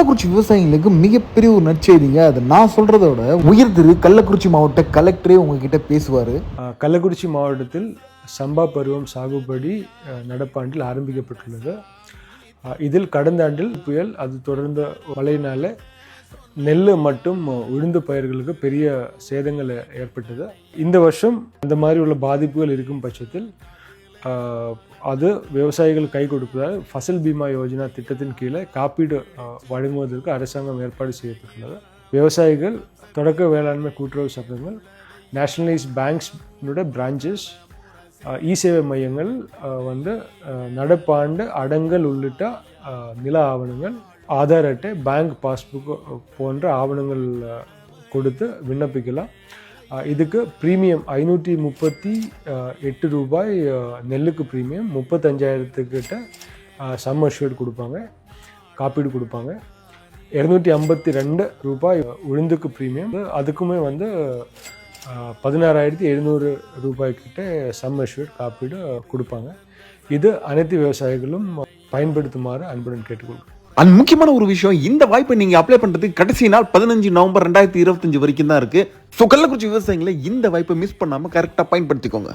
கள்ளக்குறிச்சி விவசாயிகளுக்கு மிகப்பெரிய ஒரு நற்செய்திங்க. அது நான் சொல்கிறத விட உயர் திரு கள்ளக்குறிச்சி மாவட்ட கலெக்டரே உங்ககிட்ட பேசுவார். கள்ளக்குறிச்சி மாவட்டத்தில் சம்பா பருவம் சாகுபடி நடப்பாண்டில் ஆரம்பிக்கப்பட்டுள்ளது. இதில் கடந்த ஆண்டில் புயல் அது தொடர்ந்த மழையினால நெல் மற்றும் உளுந்து பயிர்களுக்கு பெரிய சேதங்கள் ஏற்பட்டது. இந்த வருஷம் இந்த மாதிரி உள்ள பாதிப்புகள் இருக்கும் பட்சத்தில் அது விவசாயிகள் கை கொடுப்பதால் ஃபசல் பீமா யோஜனா திட்டத்தின் கீழே காப்பீடு வழங்குவதற்கு அரசாங்கம் ஏற்பாடு செய்யப்பட்டுள்ளது விவசாயிகள் தொடக்க வேளாண்மை கூட்டுறவு சங்கங்கள் நேஷனலைஸ் பேங்க்ஸ்னுடைய பிரான்ச்சஸ் இ சேவை மையங்கள் வந்து நடப்பாண்டு அடங்கல் உள்ளிட்ட நில ஆவணங்கள் ஆதார் அட்டை பேங்க் பாஸ்புக் போன்ற ஆவணங்கள் கொடுத்து விண்ணப்பிக்கலாம். இதுக்கு ப்ரீமியம் ஐநூற்றி முப்பத்தி எட்டு ரூபாய் நெல்லுக்கு ப்ரீமியம் முப்பத்தஞ்சாயிரத்துக்கிட்ட சம் அஷ்யூர்டு கொடுப்பாங்க. காப்பீடு கொடுப்பாங்க. இரநூத்தி ஐம்பத்தி ரெண்டு ரூபாய் உளுந்துக்கு ப்ரீமியம் அதுக்குமே வந்து பதினாறாயிரத்தி எழுநூறு ரூபாய்க்கிட்ட சம் அஷ்யூர்ட் காப்பீடு கொடுப்பாங்க. இது அனைத்து விவசாயிகளும் பயன்படுத்துமாறு அன்புடன் கேட்டுக்கொள்கிறேன். அண்ட் முக்கியமான ஒரு விஷயம் இந்த வாய்ப்பை நீங்க அப்ளை பண்றதுக்கு கடைசி நாள் பதினஞ்சு நவம்பர் ரெண்டாயிரத்தி இருபத்தஞ்சு வரைக்கும் தான் இருக்கு. ஸோ கள்ளக்குறிச்சி விவசாயிகளை இந்த வாய்ப்பை மிஸ் பண்ணாம கரெக்டாக பயன்படுத்திக்கோங்க.